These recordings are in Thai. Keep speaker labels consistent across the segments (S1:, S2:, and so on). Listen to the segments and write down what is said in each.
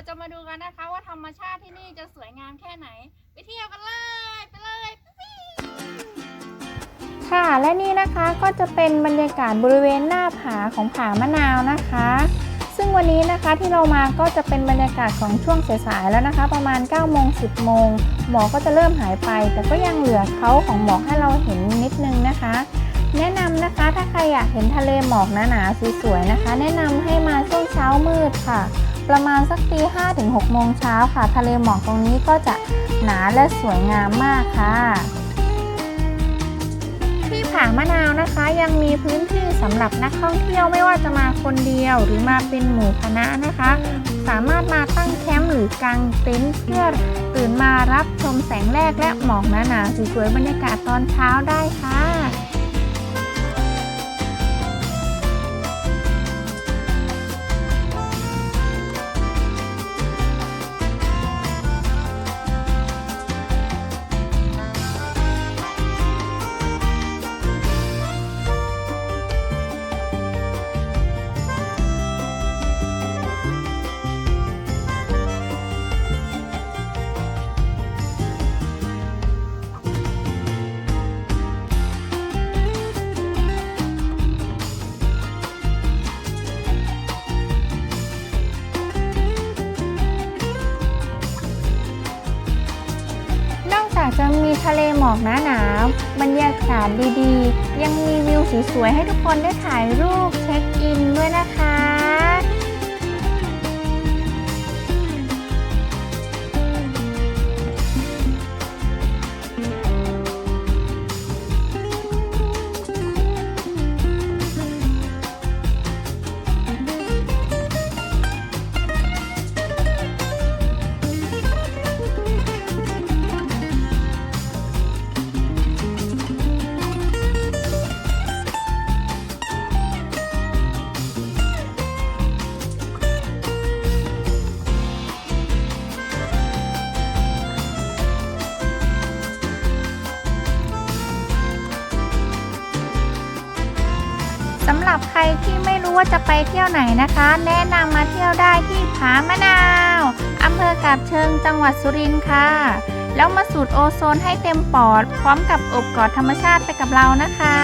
S1: รินทร์ค่ะเราจะมาดูกันนะคะว่าธรรมชาติที่นี่จะสวยงามแค่ไหน ไปเที่ยวกันเลยไปเลย
S2: ค่ะและนี่นะคะก็จะเป็นบรรยากาศบริเวณหน้าผาของผามะนาวนะคะ ซึ่งวันนี้นะคะที่เรามาก็จะเป็นบรรยากาศของช่วงสายๆแล้วนะคะ ประมาณ9โมง10 โมง หมอกก็จะเริ่มหายไป แต่ก็ยังเหลือเขาของหมอกให้เราเห็นนิดนึงนะคะ แนะนำนะคะถ้าใครอยากเห็นทะเลหมอกหนาๆสวยๆนะคะ แนะนำให้มาช่วงเช้ามืดค่ะ ประมาณสักตี5ถึง6โมงเช้าค่ะ ทะเลหมอกตรงนี้ก็จะหนาและสวยงามมากค่ะ ที่ผามะนาวนะคะยังมีพื้นที่สำหรับนักท่องเที่ยวไม่ว่าจะมาคนเดียวหรือมาเป็นหมู่คณะนะคะ สามารถมาตั้งแคมป์หรือกางเต็นท์เพื่อตื่นมารับชมแสงแรกและหมอกหนาๆสวยๆบรรยากาศตอนเช้าได้ค่ะ จากจะมีทะเลหมอกหนาหนาวบรรยากาศดีๆ ยังมีวิวสวยๆให้ทุกคนได้ถ่ายรูปเช็คอินด้วยนะคะ สำหรับใครที่ไม่รู้ว่าจะไปเที่ยวไหนนะคะ แนะนำมาเที่ยวได้ที่ผามะนาวอำเภอกาบเชิงจังหวัดสุรินทร์ค่ะ แล้วมาสูดโอโซนให้เต็มปอด พร้อมกับอบกอดธรรมชาติไปกับเรานะคะ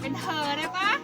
S1: เป็นเธอได้ปะ